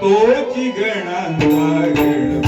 ਤੋਚੀ ਗਣਨ ਦਾ ਗਣ